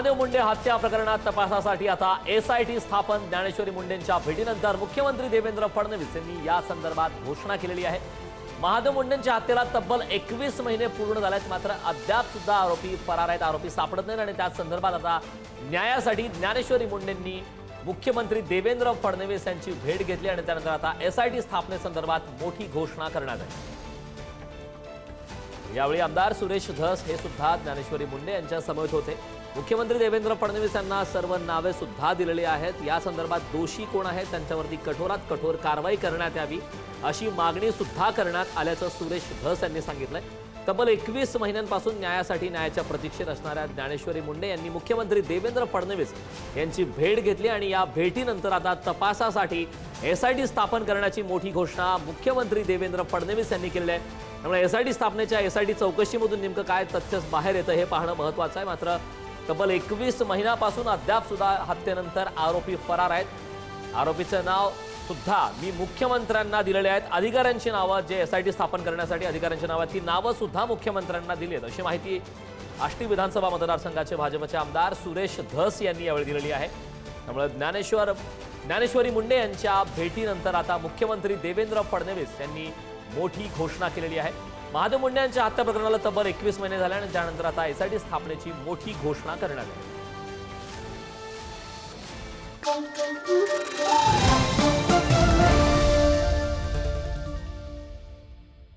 महादेव मुंडे हत्या प्रकरणात तपासासाठी आता एसआयटी स्थापन ज्ञानेश्वरी मुंडेंच्या भेटीनंतर मुख्यमंत्री देवेंद्र फडणवीस यांनी या संदर्भात घोषणा केलेली आहे. महादेव मुंडेंच्या हत्येला तब्बल एकवीस महिने पूर्ण झाल्यात मात्र अद्याप सुद्धा आरोपी फरार आहेत. आरोपी सापडत नाहीत आणि त्या संदर्भात आता न्यायासाठी ज्ञानेश्वरी मुंडेंनी मुख्यमंत्री देवेंद्र फडणवीस यांची भेट घेतली आणि त्यानंतर आता एसआयटी स्थापनेसंदर्भात मोठी घोषणा करण्यात आली. यावेळी आमदार सुरेश धस हे सुद्धा ज्ञानेश्वरी मुंडे यांच्या समवेत होते. मुख्यमंत्री देवेंद्र फडणवीस यांना सर्व नावे सुद्धा दिलेली आहेत. या संदर्भात दोषी कोण आहेत त्यांच्यावरती कठोरात कठोर कारवाई करण्यात यावी अशी मागणी सुद्धा करण्यात आल्याचं सुरेश धस यांनी सांगितलंय. तब्बल एकवीस महिन्यांपासून न्यायासाठी न्यायाच्या प्रतीक्षेत असणाऱ्या ज्ञानेश्वरी मुंडे यांनी मुख्यमंत्री देवेंद्र फडणवीस यांची भेट घेतली आणि या भेटीनंतर आता तपासासाठी एसआयटी स्थापन करण्याची मोठी घोषणा मुख्यमंत्री देवेंद्र फडणवीस यांनी केली आहे. त्यामुळे एसआयटी स्थापनेच्या एसआयटी चौकशीमधून नेमकं काय तथ्य बाहेर येतं हे पाहणं महत्वाचं आहे. मात्र तब्बल एकवीस महिन्यापासून अद्याप सुद्धा हत्येनंतर आरोपी फरार आहेत. आरोपीचं नाव सुद्धा मी मुख्यमंत्र्यांना दिलेले आहेत. अधिकाऱ्यांची नावं जे एस आय टी स्थापन करण्यासाठी अधिकाऱ्यांची नावं आहेत ती नावं सुद्धा मुख्यमंत्र्यांना दिली आहेत. अशी माहिती आष्टी विधानसभा मतदारसंघाचे भाजपचे आमदार सुरेश धस यांनी यावेळी दिलेली आहे. त्यामुळे ज्ञानेश्वर ज्ञानेश्वरी मुंडे यांच्या भेटीनंतर आता मुख्यमंत्री देवेंद्र फडणवीस यांनी मोठी घोषणा केलेली आहे. महादेव मुंडे यांच्या हत्या प्रकरणाला तब्बल एकवीस महिने झाले आणि त्यानंतर आता एसआयटी स्थापनेची मोठी घोषणा करण्यात आली.